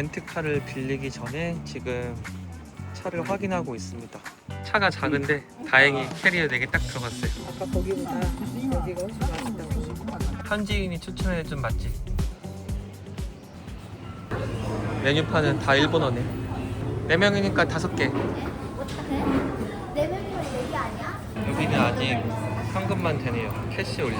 렌트카를 빌리기 전에 지금 차를 확인하고 있습니다. 차가 작은데 다행히 캐리어 4개 딱 들어갔어요. 아까 거기보다 여기가 훨씬 맛있다고. 현지인이 추천해준 맛집. 메뉴판은 다 일본어네. 4명이니까 5개. 어떡해? 네 명이면 얘기 아니야? 여기는 아직 현금만 되네요. 캐시 올리.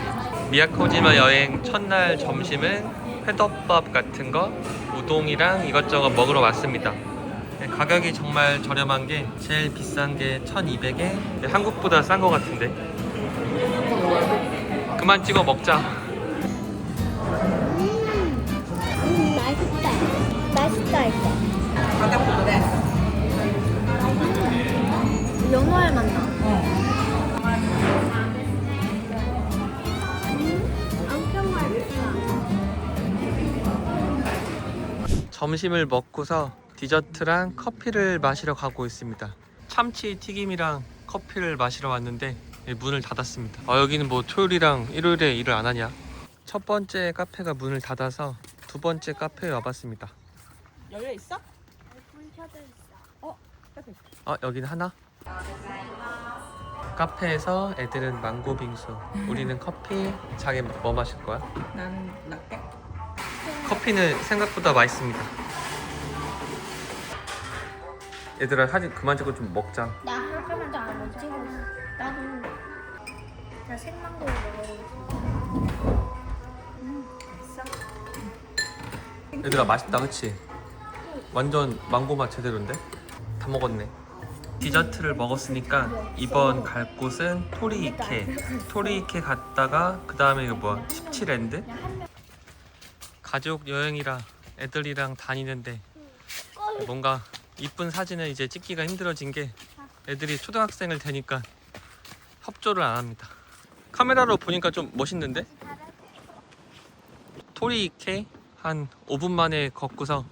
미야코지마 여행 첫날 점심은 회덮밥 같은 거, 우동이랑 이것저것 먹으러 왔습니다. 네, 가격이 정말 저렴한 게 제일 비싼 게 1,200에 한국보다 싼거 같은데. 그만 찍어 먹자. 음, 맛있다. 맛있다 이거. 연어알 맛나. 점심을 먹고서 디저트랑 커피를 마시러 가고 있습니다. 참치 튀김이랑 커피를 마시러 왔는데 문을 닫았습니다. 아, 여기는 뭐 토요일이랑 일요일에 일을 안 하냐? 첫 번째 카페가 문을 닫아서 두 번째 카페에 와봤습니다. 열려 있어? 문 켜져 있어. 아 여기는 하나? 카페에서 애들은 망고 빙수, 우리는 커피. 자기 뭐 마실 거야? 나는 라떼. 커피는 생각보다 맛있습니다. 얘들아 사진 그만 찍고 좀 먹자. 나 하나도 안 찍었어. 나도 나 생망고. 얘들아 맛있다 그치? 완전 망고 맛 제대로인데? 다 먹었네 디저트를 먹었으니까 이번 갈 곳은 토리이케 토리이케 갔다가 그 다음에 이거 뭐야 17랜드? 가족 여행이라 애들이랑 다니는데 뭔가 이쁜 사진을 이제 찍기가 힘들어진 게 애들이 초등학생을 되니까 협조를 안 합니다 카메라로 보니까 좀 멋있는데? 토리이케 한 5분 만에 걷고서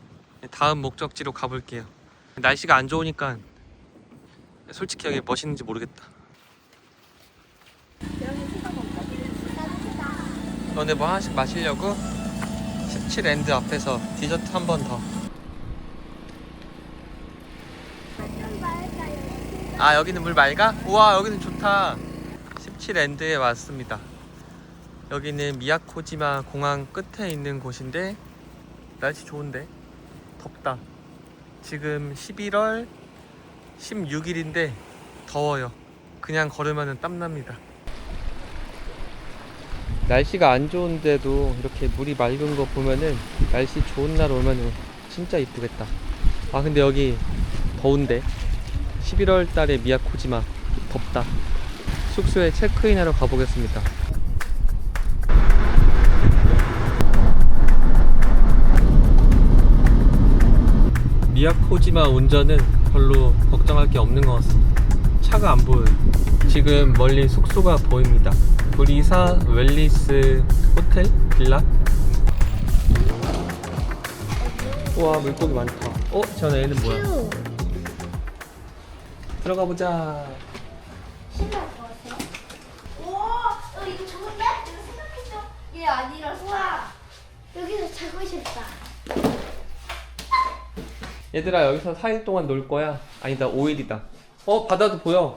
다음 목적지로 가볼게요. 날씨가 안 좋으니까 솔직히 여기 멋있는지 모르겠다. 너네 뭐 하나씩 마시려고? 17랜드 앞에서 디저트 한 번 더. 아 여기는 물 맑아? 우와 여기는 좋다. 17랜드에 왔습니다. 여기는 미야코지마 공항 끝에 있는 곳인데 날씨 좋은데 덥다. 지금 11월 16일인데 더워요. 그냥 걸으면 땀납니다. 날씨가 안 좋은데도 이렇게 물이 맑은 거 보면은 날씨 좋은 날 오면은 진짜 이쁘겠다. 아 근데 여기 더운데 11월 달에 미야코지마 덥다. 숙소에 체크인하러 가보겠습니다. 미야코지마 운전은 별로 걱정할 게 없는 것 같습니다. 차가 안 보여요. 지금 멀리 숙소가 보입니다. 브리사 웰리스 호텔 빌라. 우와 물고기 많다. 어? 저 애는 뭐야? 큐. 들어가 보자. 신발 좋았어요? 우와, 어, 이거 좋은데? 이거 생각해줘. 얘 아니라서. 우와, 여기서 자고 싶다. 얘들아 여기서 4일 동안 놀 거야? 아니다 5일이다. 어 바다도 보여.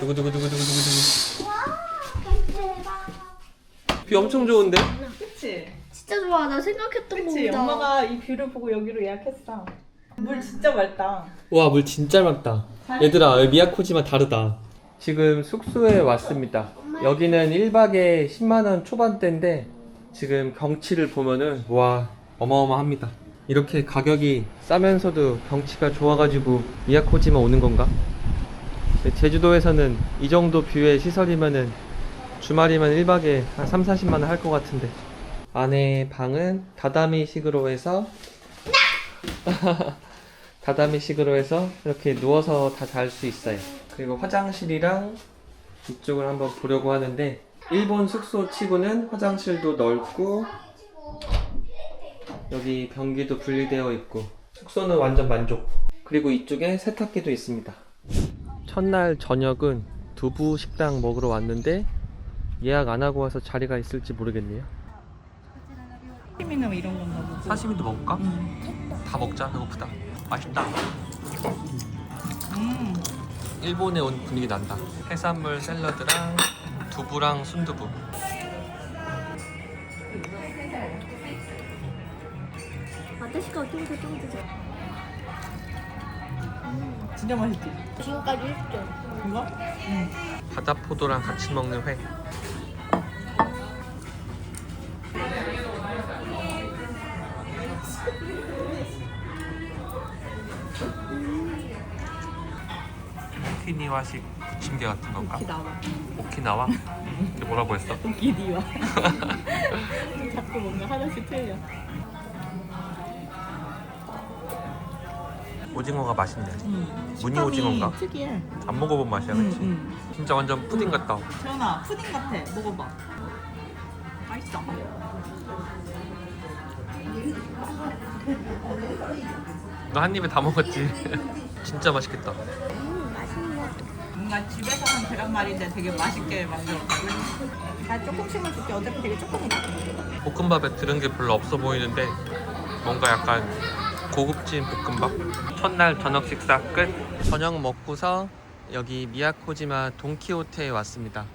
두구두구두구두구두구두구. 와, 대박. 비 엄청 좋은데? 그치? 진짜 좋아. 나 생각했던 그치? 거보다. 엄마가 이 뷰를 보고 여기로 예약했어. 물 진짜 맑다. 와 물 진짜 맑다 얘들아 미야코지마 다르다 지금 숙소에 왔습니다 여기는 1박에 10만원 초반대인데 지금 경치를 보면은 와 어마어마합니다 이렇게 가격이 싸면서도 경치가 좋아가지고 미야코지마 오는 건가? 네, 제주도에서는 이 정도 뷰의 시설이면은 주말이면 1박에 한 3, 40만 원 할 것 같은데 안에 방은 다다미식으로 해서 다다미식으로 해서 이렇게 누워서 다 잘 수 있어요. 그리고 화장실이랑 이쪽을 한번 보려고 하는데 일본 숙소 치고는 화장실도 넓고 여기 변기도 분리되어 있고 숙소는 완전 만족. 그리고 이쪽에 세탁기도 있습니다. 첫날 저녁은 두부 식당 먹으러 왔는데 예약 안 하고 와서 자리가 있을지 모르겠네요. 사시미나 뭐 이런 건가 보고. 사시미도 먹을까? 음. 다 먹자. 배고프다. 맛있다. 음. 일본에 온 분위기 난다. 해산물 샐러드랑 두부랑 순두부. 아저씨가 저쪽으로 진짜 맛있지? 지금까지 했죠. 이거? 응. 바다 포도랑 같이 먹는 회. 오키니와식 부침개 같은 건가? 이렇게 나와. 오키나와? 이게 뭐라고 했어? 웃기디와. 자꾸 뭔가 하나씩 틀려. 오징어가 맛있네. 음. 무늬 오징어인가? 특이해. 안 먹어본 맛이야, 응, 그치? 응. 진짜 완전 푸딩 같다. 태연아, 푸딩 같아. 먹어봐. 맛있어. 너 한 입에 다 먹었지? 진짜 맛있겠다. 뭔가 집에서 한 계란말인데 되게 맛있게 만들었거든. 나 조금씩만 줄게. 어차피 되게 조금이다. 볶음밥에 들은 게 별로 없어 보이는데 뭔가 약간 고급진 볶음밥? 첫날 저녁 식사 끝. 저녁 먹고서 여기 미야코지마 돈키호테에 왔습니다.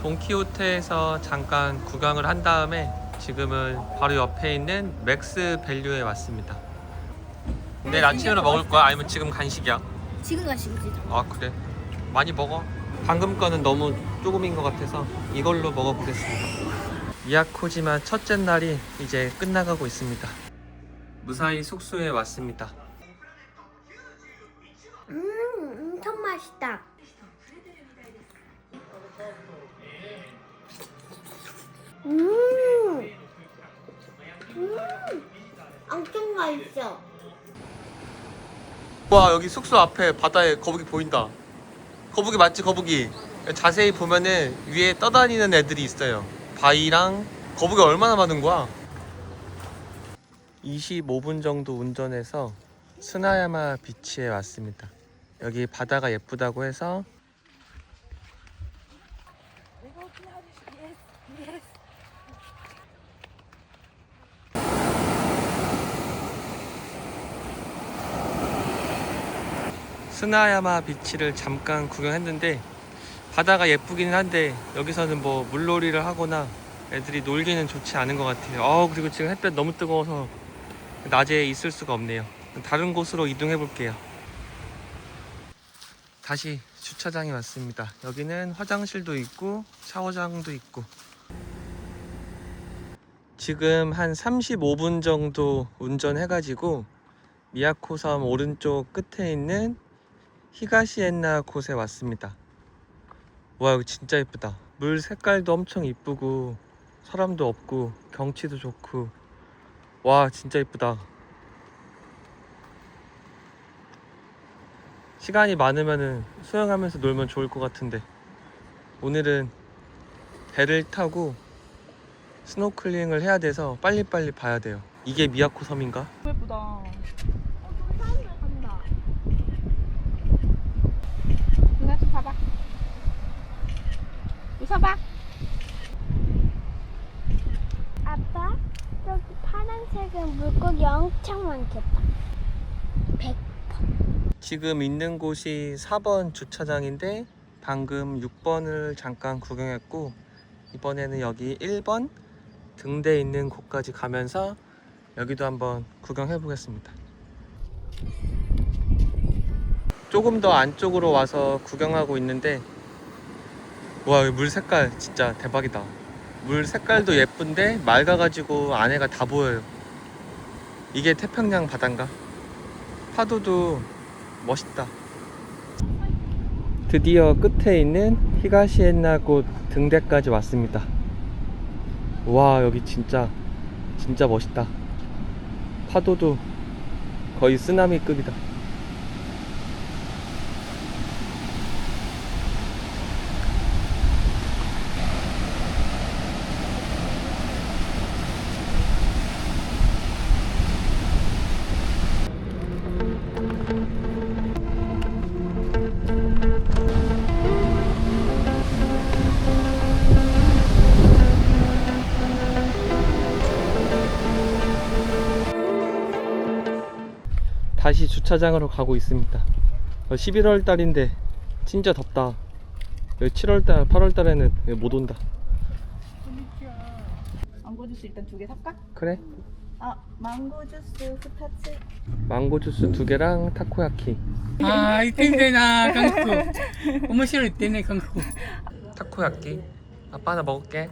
돈키호테에서 잠깐 구경을 한 다음에 지금은 바로 옆에 있는 맥스 밸류에 왔습니다. 내일 아침으로 먹을 거야? 아니면 지금 간식이야? 지금 가시지. 아 그래? 많이 먹어. 방금 거는 너무 조금인 것 같아서 이걸로 먹어보겠습니다. 미야코지마 첫째 날이 이제 끝나가고 있습니다. 무사히 숙소에 왔습니다. 음, 엄청 맛있다. 음, 음, 엄청 맛있어. 와 여기 숙소 앞에 바다에 거북이 보인다. 거북이 맞지 거북이? 자세히 보면은 위에 떠다니는 애들이 있어요. 바위랑 거북이 얼마나 많은 거야? 25분 정도 운전해서 스나야마 비치에 왔습니다. 여기 바다가 예쁘다고 해서 스나야마 비치를 잠깐 구경했는데 바다가 예쁘기는 한데 여기서는 뭐 물놀이를 하거나 애들이 놀기는 좋지 않은 것 같아요. 어 그리고 지금 햇볕 너무 뜨거워서 낮에 있을 수가 없네요. 다른 곳으로 이동해 볼게요. 다시 주차장에 왔습니다. 여기는 화장실도 있고 샤워장도 있고 지금 한 35분 정도 운전해 가지고 미야코섬 오른쪽 끝에 있는 히가시엔나 곳에 왔습니다. 와 여기 진짜 이쁘다. 물 색깔도 엄청 이쁘고 사람도 없고 경치도 좋고 와 진짜 이쁘다. 시간이 많으면은 수영하면서 놀면 좋을 것 같은데 오늘은 배를 타고 스노클링을 해야 돼서 빨리빨리 봐야 돼요. 이게 미야코 섬인가? 너무 예쁘다. 어, 저기 사람들 간다. 누나 좀 봐봐. 웃어봐. 아빠, 여기 파란색은 물고기 엄청 많겠다. 백. 지금 있는 곳이 4번 주차장인데 방금 6번을 잠깐 구경했고 이번에는 여기 1번 등대 있는 곳까지 가면서 여기도 한번 구경해 보겠습니다. 조금 더 안쪽으로 와서 구경하고 있는데 와, 물 색깔 진짜 대박이다. 물 색깔도 예쁜데 맑아가지고 안에가 다 보여요. 이게 태평양 바다인가? 파도도 멋있다. 드디어 끝에 있는 히가시엔나 곳 등대까지 왔습니다. 와 여기 진짜 진짜 멋있다. 파도도 거의 쓰나미급이다. 다시 주차장으로 가고 있습니다. 어, 11월 달인데 진짜 덥다. 7월 달 8월 달에는 못 온다. 망고 주스 일단 두 개 살까? 그래? 아 망고 주스 스타츠 망고 주스 두 개랑 타코야키. 아 이때나 강쿠 엄마 싫어 이때네 강쿠 타코야키. 아빠 나 먹을게.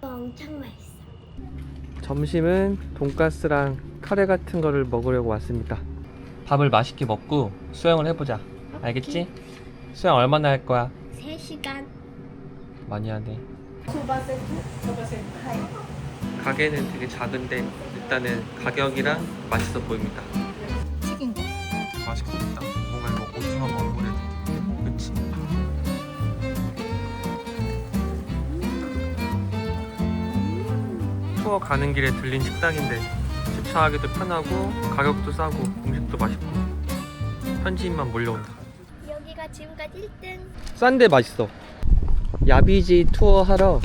어, 엄청 맛있어. 점심은 돈가스랑 카레 같은 거를 먹으려고 왔습니다. 밥을 맛있게 먹고 수영을 해보자 알겠지? 수영 얼마나 할 거야? 3시간. 많이 하네 가게는 되게 작은데 일단은 가격이랑 맛있어 보입니다 튀긴 거. 맛있겠다 뭔가 이거 오징어 먹으래 그치? 투어 가는 길에 들린 식당인데 주차하기도 편하고 가격도 싸고 음식 도 맛있고 현지인만 몰려온다 여기가 지금까지 1등. 싼데 맛있어 야비지 투어 하러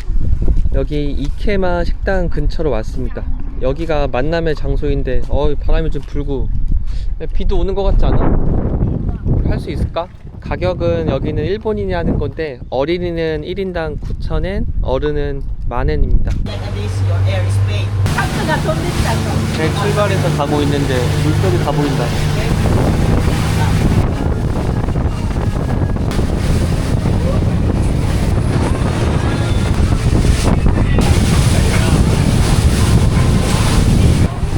여기 이케마 식당 근처로 왔습니다 여기가 만남의 장소인데 어 바람이 좀 불고 비도 오는 것 같지 않아? 할 수 있을까? 가격은 여기는 일본인이 하는 건데 어린이는 1인당 9,000엔 어른은 만엔입니다 상수가 좀 비싸서. 배 출발해서 가고 있는데 물속이 다 보인다.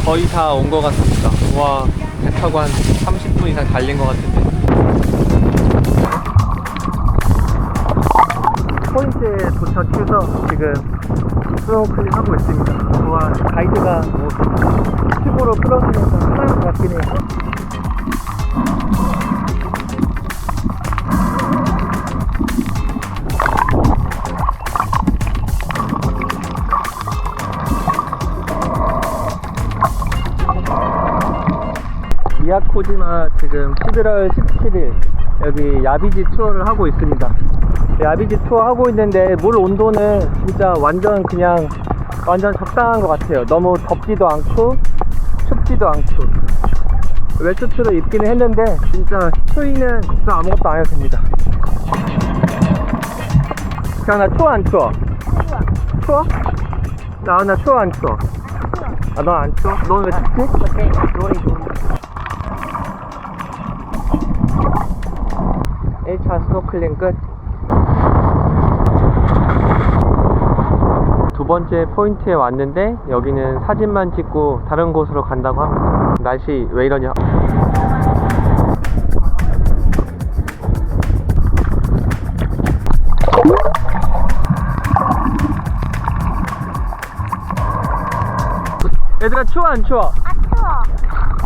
거의 다 온 것 같습니다. 와 배 타고 한 30분 이상 달린 것 같은데 포인트에 도착해서 지금 스노클링 하고 있습니다 와 가이드가 뭐 튜브로 끌어주면서 하는 것 같긴 해요 미야코지마 지금 11월 17일 여기 야비지 투어를 하고 있습니다. 야비지 투어 하고 있는데 물 온도는 진짜 완전 그냥 완전 적당한 것 같아요. 너무 덥지도 않고 춥지도 않고 웨트트를 입기는 했는데 진짜 추위는 걱정 아무것도 안 해도 됩니다. 나 추워 안 추워? 추워. 추워? 나, 나 추워 안 추워? 아, 너안 추워? 넌 왜 춥지? 1차 스노클링 끝. 두 번째 포인트에 왔는데 여기는 사진만 찍고 다른 곳으로 간다고 합니다. 날씨 왜 이러냐? 얘들아 추워 안 추워? 안 추워.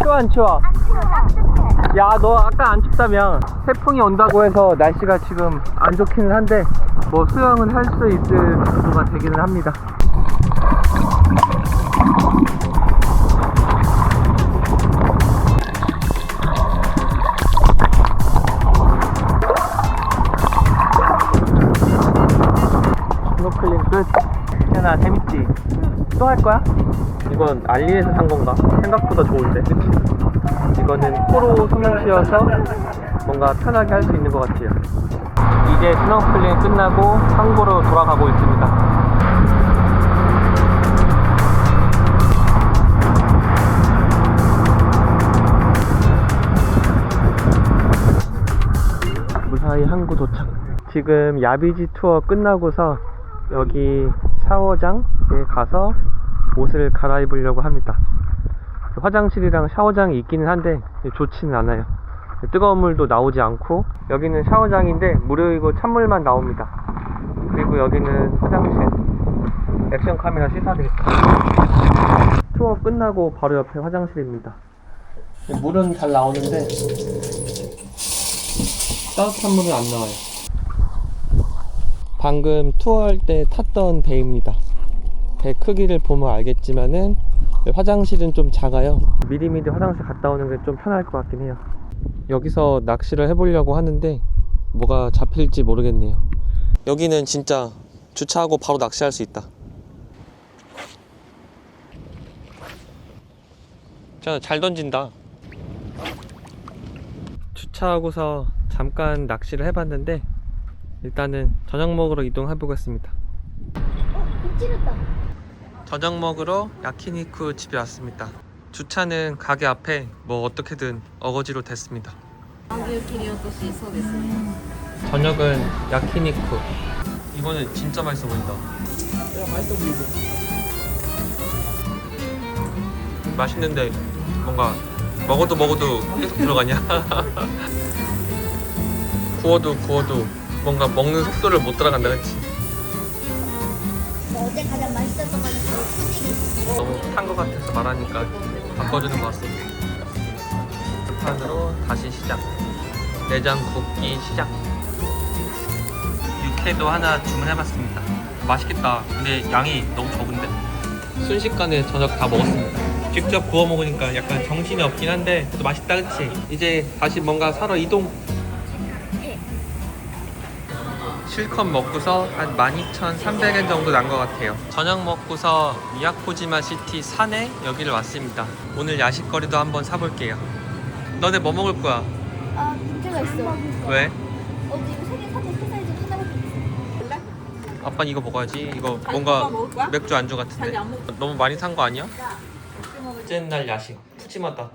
추워 안 추워? 안 추워. 따뜻해. 야, 너 아까 안 춥다며. 태풍이 온다고 해서 날씨가 지금 안 좋기는 한데, 뭐 수영은 할 수 있을 정도가 되기는 합니다. 스노클링 끝. 현아, 재밌지? 또 할 거야? 이건 알리에서 산 건가? 생각보다 좋은데, 그치? 이거는 코로 숨을 쉬어서 뭔가 편하게 할 수 있는 것 같아요. 이제 스노클링 끝나고 항구로 돌아가고 있습니다. 무사히 항구 도착. 지금 야비지 투어 끝나고서 여기 샤워장에 가서 옷을 갈아입으려고 합니다. 화장실이랑 샤워장이 있기는 한데 좋지는 않아요. 뜨거운 물도 나오지 않고 여기는 샤워장인데 무료이고 찬물만 나옵니다. 그리고 여기는 화장실 액션 카메라 시사드릴게요. 투어 끝나고 바로 옆에 화장실입니다. 물은 잘 나오는데 따뜻한 물은 안 나와요. 방금 투어할 때 탔던 배입니다. 배 크기를 보면 알겠지만은 화장실은 좀 작아요. 미리미리 화장실 갔다 오는 게 좀 편할 것 같긴 해요. 여기서 낚시를 해보려고 하는데 뭐가 잡힐지 모르겠네요. 여기는 진짜 주차하고 바로 낚시할 수 있다. 자, 잘 던진다. 주차하고서 잠깐 낚시를 해봤는데 일단은 저녁 먹으러 이동해 보겠습니다. 어, 빗질했다. 저녁 먹으러 야키니쿠 집에 왔습니다. 주차는 가게 앞에 뭐 어떻게든 어거지로 됐습니다. 저녁은 야키니쿠. 이거는 진짜 맛있어 보인다. 맛있어 보이고. 맛있는데 뭔가 먹어도 먹어도 계속 들어가냐? 구워도 구워도 뭔가 먹는 속도를 못 따라간다, 그치? 어제 가장 맛있었던 건 바로 푸딩이. 너무 탄 것 같아서 말하니까 바꿔주는 것 같습니다. 판으로 다시 시작. 내장 굽기 시작. 육회도 하나 주문해봤습니다. 맛있겠다. 근데 양이 너무 적은데? 순식간에 저녁 다 먹었습니다. 직접 구워 먹으니까 약간 정신이 없긴 한데 그래도 맛있다 그치? 이제 다시 뭔가 사러 이동 실컷 먹고서 한 12,300엔 정도 난 것 같아요. 저녁 먹고서 미야코지마 시티 산에 여기를 왔습니다. 오늘 야식거리도 한번 사볼게요. 너네 뭐 먹을 거야? 아, 문제가 있어. 왜? 어제 이거 세개 사이즈 하나밖에 없어. 원래? 아빠 이거 먹어야지. 이거 자기 뭔가? 맥주 안주 같은데. 너무 많이 산 거 아니야? 첫째 날 야식 푸짐하다.